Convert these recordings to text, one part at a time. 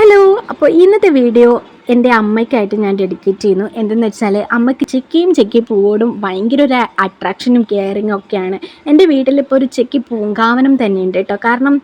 Hello അപ്പോൾ ഇന്നത്തെ video എന്റെ അമ്മയ്ക്കായിട്ട് ഞാൻ ഡെഡിക്കേറ്റ് ചെയ്യുന്നു. എന്തെന്ന് വെച്ചാൽ അമ്മയ്ക്ക് ചെക്കിയും ചെക്കി പൂവോടും ഭയങ്കര ഒരു അട്രാക്ഷനും കെയറിങ്ങും ഒക്കെയാണ്. എന്റെ വീട്ടിലിപ്പോൾ ഒരു ചെക്കി പൂങ്കാവനം തന്നെയുണ്ട് കേട്ടോ. കാരണം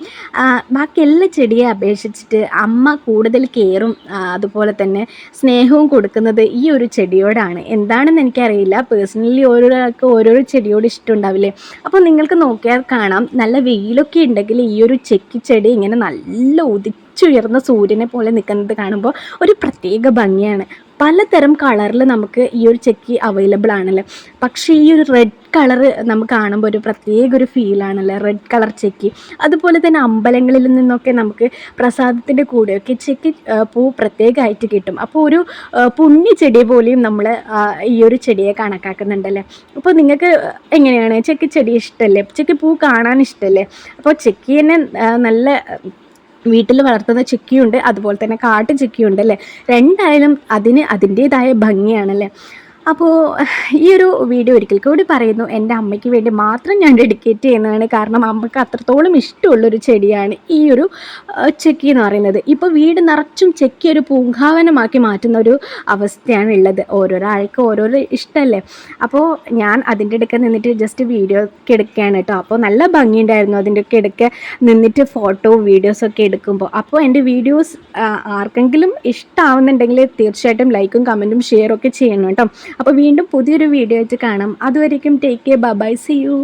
ബാക്കി എല്ലാ ചെടിയെ അപേക്ഷിച്ചിട്ട് അമ്മ കൂടുതൽ കെയറും അതുപോലെ തന്നെ സ്നേഹവും കൊടുക്കുന്നത് ഈ ഒരു ചെടിയോടാണ്. എന്താണെന്ന് എനിക്കറിയില്ല. പേഴ്സണലി ഓരോരാൾക്ക് ഓരോരോ ചെടിയോട് ഇഷ്ടമുണ്ടാവില്ലേ അപ്പോൾ നിങ്ങൾക്ക് നോക്കിയാൽ കാണാം. നല്ല വെയിലൊക്കെ ഉണ്ടെങ്കിൽ ഈ ഒരു ചെക്കി ചെടി ഇങ്ങനെ നല്ല ഉദിച്ചുയർന്ന സൂര്യനെ പോലെ നിൽക്കുന്നത് കാണുമ്പോൾ ഒരു പ്രത്യേക ഭംഗിയാണ്. പലതരം കളറിൽ നമുക്ക് ഈ ഒരു ചെക്കി അവൈലബിൾ ആണല്ലേ? പക്ഷേ ഈ ഒരു റെഡ് കളർ നമുക്ക് കാണുമ്പോൾ ഒരു പ്രത്യേക ഒരു ഫീലാണല്ലേ റെഡ് കളർ ചെക്കി അതുപോലെ തന്നെ അമ്പലങ്ങളിൽ നിന്നൊക്കെ നമുക്ക് പ്രസാദത്തിന്റെ കൂടെയൊക്കെ ചെക്കി പൂ പ്രത്യേകമായിട്ട് കിട്ടും. അപ്പോൾ ഒരു പുണ്യ ചെടി പോലെയും നമ്മൾ ഈ ഒരു ചെടിയെ കണക്കാക്കുന്നുണ്ടല്ലേ? അപ്പോൾ നിങ്ങൾക്ക് എങ്ങനെയാണ്? ചെക്കി ചെടി ഇഷ്ടമല്ലേ ചെക്കി പൂ കാണാൻ ഇഷ്ടമല്ലേ അപ്പോൾ ചെക്കി തന്നെ നല്ല വീട്ടിൽ വളർത്തുന്ന ചിക്കിയുണ്ട് അതുപോലെ തന്നെ കാട്ടു ചിക്കിയുണ്ട് അല്ലേ? രണ്ടായാലും അതിന് അതിന്റേതായ ഭംഗിയാണല്ലേ? അപ്പോൾ ഈ ഒരു വീഡിയോ ഒരിക്കൽ കൂടി പറയുന്നു. എന്റെ അമ്മയ്ക്ക് വേണ്ടി മാത്രം ഞാൻ ഡെഡിക്കേറ്റ് ചെയ്യുന്നതാണ്. കാരണം അമ്മയ്ക്ക് അത്രത്തോളം ഇഷ്ടമുള്ളൊരു ചെടിയാണ് ഈ ഒരു ചെക്കി എന്ന് പറയുന്നത്. ഇപ്പോൾ വീട് നിറച്ചും ചെക്കി ഒരു പൂങ്കാവനമാക്കി മാറ്റുന്ന ഒരു അവസ്ഥയാണ് ഉള്ളത്. ഓരോരോ ആൾക്ക് ഓരോരോ ഇഷ്ടമല്ലേ അപ്പോൾ ഞാൻ അതിന്റെ ഇടയ്ക്ക് നിന്നിട്ട് ജസ്റ്റ് വീഡിയോ ഒക്കെ എടുക്കുകയാണ് കേട്ടോ. അപ്പോൾ നല്ല ഭംഗിയുണ്ടായിരുന്നു അതിന്റെ ഒക്കെ ഇടയ്ക്ക് നിന്നിട്ട് ഫോട്ടോ വീഡിയോസൊക്കെ എടുക്കുമ്പോൾ. അപ്പോൾ എന്റെ വീഡിയോസ് ആർക്കെങ്കിലും ഇഷ്ടമാവുന്നുണ്ടെങ്കിൽ തീർച്ചയായിട്ടും ലൈക്കും കമന്റും ഒക്കെ ചെയ്യണം കേട്ടോ. അപ്പോൾ വീണ്ടും പുതിയൊരു വീഡിയോ ആയിട്ട് കാണാം. അതുവരേക്കും take care bye see you